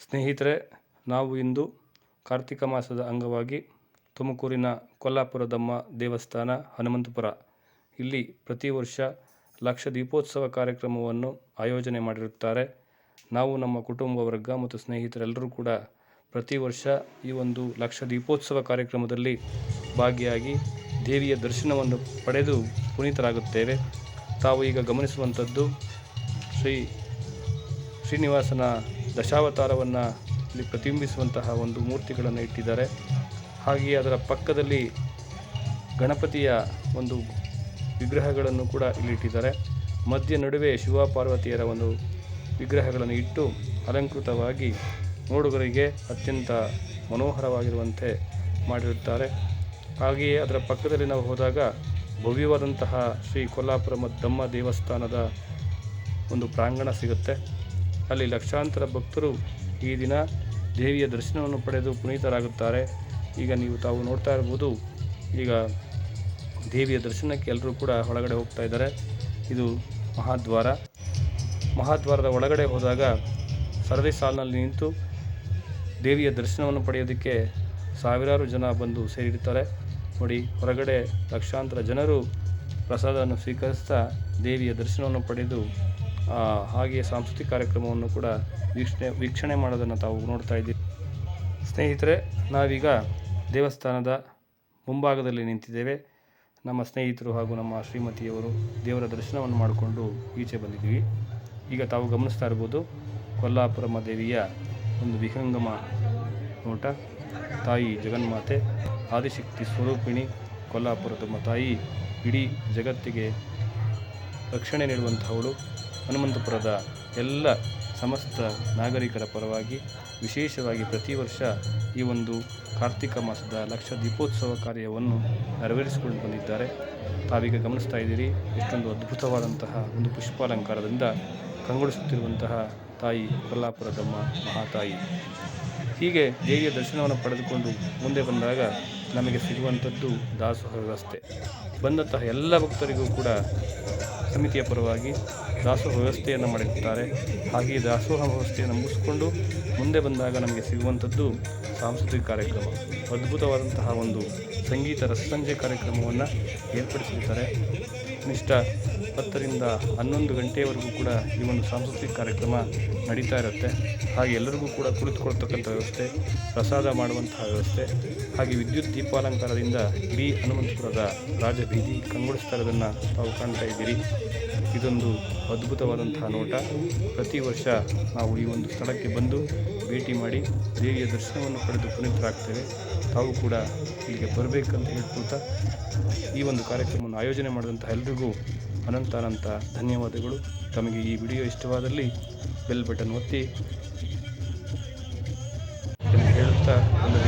ಸ್ನೇಹಿತರೆ, ನಾವು ಇಂದು ಕಾರ್ತಿಕ ಮಾಸದ ಅಂಗವಾಗಿ ತುಮಕೂರಿನ ಕೊಲ್ಲಾಪುರದಮ್ಮ ದೇವಸ್ಥಾನ ಹನುಮಂತಪುರ. ಇಲ್ಲಿ ಪ್ರತಿ ವರ್ಷ ಲಕ್ಷ ದೀಪೋತ್ಸವ ಕಾರ್ಯಕ್ರಮವನ್ನು ಆಯೋಜನೆ ಮಾಡಿರುತ್ತಾರೆ. ನಾವು ನಮ್ಮ ಕುಟುಂಬ ವರ್ಗ ಮತ್ತು ಸ್ನೇಹಿತರೆಲ್ಲರೂ ಕೂಡ ಪ್ರತಿ ವರ್ಷ ಈ ಒಂದು ಲಕ್ಷ ದೀಪೋತ್ಸವ ಕಾರ್ಯಕ್ರಮದಲ್ಲಿ ಭಾಗಿಯಾಗಿ ದೇವಿಯ ದರ್ಶನವನ್ನು ಪಡೆದು ಪುನೀತರಾಗುತ್ತೇವೆ. ತಾವು ಈಗ ಗಮನಿಸುವಂಥದ್ದು ಶ್ರೀ ಶ್ರೀನಿವಾಸನ ದಶಾವತಾರವನ್ನು ಇಲ್ಲಿ ಪ್ರತಿಬಿಂಬಿಸುವಂತಹ ಒಂದು ಮೂರ್ತಿಗಳನ್ನು ಇಟ್ಟಿದ್ದಾರೆ. ಹಾಗೆಯೇ ಅದರ ಪಕ್ಕದಲ್ಲಿ ಗಣಪತಿಯ ಒಂದು ವಿಗ್ರಹಗಳನ್ನು ಕೂಡ ಇಲ್ಲಿ ಇಟ್ಟಿದ್ದಾರೆ. ಮಧ್ಯ ನಡುವೆ ಶಿವ ಪಾರ್ವತಿಯರ ಒಂದು ವಿಗ್ರಹಗಳನ್ನು ಇಟ್ಟು ಅಲಂಕೃತವಾಗಿ ನೋಡುಗರಿಗೆ ಅತ್ಯಂತ ಮನೋಹರವಾಗಿರುವಂತೆ ಮಾಡಿರುತ್ತಾರೆ. ಹಾಗೆಯೇ ಅದರ ಪಕ್ಕದಲ್ಲಿ ನಾವು ಹೋದಾಗ ಭವ್ಯವಾದಂತಹ ಶ್ರೀ ಕೊಲ್ಲಾಪುರ ದಮ್ಮ ದೇವಸ್ಥಾನದ ಒಂದು ಪ್ರಾಂಗಣ ಸಿಗುತ್ತೆ. ಅಲ್ಲಿ ಲಕ್ಷಾಂತರ ಭಕ್ತರು ಈ ದಿನ ದೇವಿಯ ದರ್ಶನವನ್ನು ಪಡೆದು ಪುನೀತರಾಗುತ್ತಾರೆ. ಈಗ ನೀವು ತಾವು ನೋಡ್ತಾ ಇರ್ಬೋದು ಈಗ ದೇವಿಯ ದರ್ಶನಕ್ಕೆ ಎಲ್ಲರೂ ಕೂಡ ಒಳಗಡೆ ಹೋಗ್ತಾ ಇದ್ದಾರೆ. ಇದು ಮಹಾದ್ವಾರ. ಮಹಾದ್ವಾರದ ಒಳಗಡೆ ಹೋದಾಗ ಸರದಿ ಸಾಲಿನಲ್ಲಿ ನಿಂತು ದೇವಿಯ ದರ್ಶನವನ್ನು ಪಡೆಯೋದಕ್ಕೆ ಸಾವಿರಾರು ಜನ ಬಂದು ಸೇರಿರ್ತಾರೆ. ನೋಡಿ, ಹೊರಗಡೆ ಲಕ್ಷಾಂತರ ಜನರು ಪ್ರಸಾದವನ್ನು ಸ್ವೀಕರಿಸ್ತಾ ದೇವಿಯ ದರ್ಶನವನ್ನು ಪಡೆದು ಹಾಗೆಯೇ ಸಾಂಸ್ಕೃತಿಕ ಕಾರ್ಯಕ್ರಮವನ್ನು ಕೂಡ ವೀಕ್ಷಣೆ ವೀಕ್ಷಣೆ ಮಾಡೋದನ್ನು ತಾವು ನೋಡ್ತಾ ಇದ್ದೀವಿ. ಸ್ನೇಹಿತರೆ, ನಾವೀಗ ದೇವಸ್ಥಾನದ ಮುಂಭಾಗದಲ್ಲಿ ನಿಂತಿದ್ದೇವೆ. ನಮ್ಮ ಸ್ನೇಹಿತರು ಹಾಗೂ ನಮ್ಮ ಶ್ರೀಮತಿಯವರು ದೇವರ ದರ್ಶನವನ್ನು ಮಾಡಿಕೊಂಡು ಈಚೆ ಬಂದಿದ್ದೀವಿ. ಈಗ ತಾವು ಗಮನಿಸ್ತಾ ಇರ್ಬೋದು, ಕೊಲ್ಲಾಪುರಮ್ಮ ದೇವಿಯ ಒಂದು ವಿಹಂಗಮ ನೋಟ. ತಾಯಿ ಜಗನ್ಮಾತೆ, ಆದಿಶಕ್ತಿ ಸ್ವರೂಪಿಣಿ ಕೊಲ್ಲಾಪುರದಮ್ಮ ತಾಯಿ, ಇಡೀ ಜಗತ್ತಿಗೆ ರಕ್ಷಣೆ ನೀಡುವಂತಹವಳು. ಹನುಮಂತಪುರದ ಎಲ್ಲ ಸಮಸ್ತ ನಾಗರಿಕರ ಪರವಾಗಿ ವಿಶೇಷವಾಗಿ ಪ್ರತಿ ವರ್ಷ ಈ ಒಂದು ಕಾರ್ತಿಕ ಮಾಸದ ಲಕ್ಷ ದೀಪೋತ್ಸವ ಕಾರ್ಯವನ್ನು ನೆರವೇರಿಸಿಕೊಂಡು ಬಂದಿದ್ದಾರೆ. ತಾವೀಗ ಗಮನಿಸ್ತಾ ಇದ್ದೀರಿ ಎಷ್ಟೊಂದು ಅದ್ಭುತವಾದಂತಹ ಒಂದು ಪುಷ್ಪಾಲಂಕಾರದಿಂದ ಕಂಗೊಳಿಸುತ್ತಿರುವಂತಹ ತಾಯಿ ಕೊಲ್ಲಾಪುರದಮ್ಮ ಮಹಾತಾಯಿ. ಹೀಗೆ ದೇವಿಯ ದರ್ಶನವನ್ನು ಪಡೆದುಕೊಂಡು ಮುಂದೆ ಬಂದಾಗ ನಮಗೆ ಸಿಗುವಂಥದ್ದು ದಾಸೋಹ ವ್ಯವಸ್ಥೆ. ಬಂದಂತಹ ಎಲ್ಲ ಭಕ್ತರಿಗೂ ಕೂಡ ಸಮಿತಿಯ ಪರವಾಗಿ ದಾಸೋಹ ವ್ಯವಸ್ಥೆಯನ್ನು ಮಾಡಿರುತ್ತಾರೆ ಹಾಗೆಯೇ ದಾಸೋಹ ವ್ಯವಸ್ಥೆಯನ್ನು ಮುಗಿಸ್ಕೊಂಡು ಮುಂದೆ ಬಂದಾಗ ನಮಗೆ ಸಿಗುವಂಥದ್ದು ಸಾಂಸ್ಕೃತಿಕ ಕಾರ್ಯಕ್ರಮ. ಅದ್ಭುತವಾದಂತಹ ಒಂದು ಸಂಗೀತ ರಸಸಂಜೆ ಕಾರ್ಯಕ್ರಮವನ್ನು ಏರ್ಪಡಿಸಿರ್ತಾರೆ. ಕನಿಷ್ಠ ಹತ್ತರಿಂದ ಹನ್ನೊಂದು ಗಂಟೆಯವರೆಗೂ ಕೂಡ ಈ ಒಂದು ಸಾಂಸ್ಕೃತಿಕ ಕಾರ್ಯಕ್ರಮ ನಡೀತಾ ಇರುತ್ತೆ. ಹಾಗೆ ಎಲ್ಲರಿಗೂ ಕೂಡ ಕುಳಿತುಕೊಳ್ತಕ್ಕಂಥ ವ್ಯವಸ್ಥೆ, ಪ್ರಸಾದ ಮಾಡುವಂತಹ ವ್ಯವಸ್ಥೆ, ಹಾಗೆ ವಿದ್ಯುತ್ ದೀಪಾಲಂಕಾರದಿಂದ ಇಡೀ ಹನುಮಂತಪುರದ ರಾಜಬೀದಿ, ಕಂಗೊಳಿಸ್ತಾ ಇರೋದನ್ನು ತಾವು ಕಾಣ್ತಾ ಇದ್ದೀರಿ. ಇದೊಂದು ಅದ್ಭುತವಾದಂತಹ ನೋಟ. ಪ್ರತಿ ವರ್ಷ ನಾವು ಈ ಒಂದು ಸ್ಥಳಕ್ಕೆ ಬಂದು ಭೇಟಿ ಮಾಡಿ ದೇವಿಯ ದರ್ಶನವನ್ನು ಪಡೆದು ಪುನೀತರಾಗ್ತೇವೆ. ತಾವು ಕೂಡ ಇಲ್ಲಿಗೆ ಬರಬೇಕಂತ ಹೇಳ್ಕೊಳ್ತಾ ಈ ಒಂದು ಕಾರ್ಯಕ್ರಮವನ್ನು ಆಯೋಜನೆ ಮಾಡಿದಂಥ ಎಲ್ರಿಗೂ ಅನಂತ ಅನಂತ ಧನ್ಯವಾದಗಳು. ತಮಗೆ ಈ ವಿಡಿಯೋ ಇಷ್ಟವಾದಲ್ಲಿ ಬೆಲ್ ಬಟನ್ ಒತ್ತಿ. ಹೇಳುತ್ತಾ ಒಂದು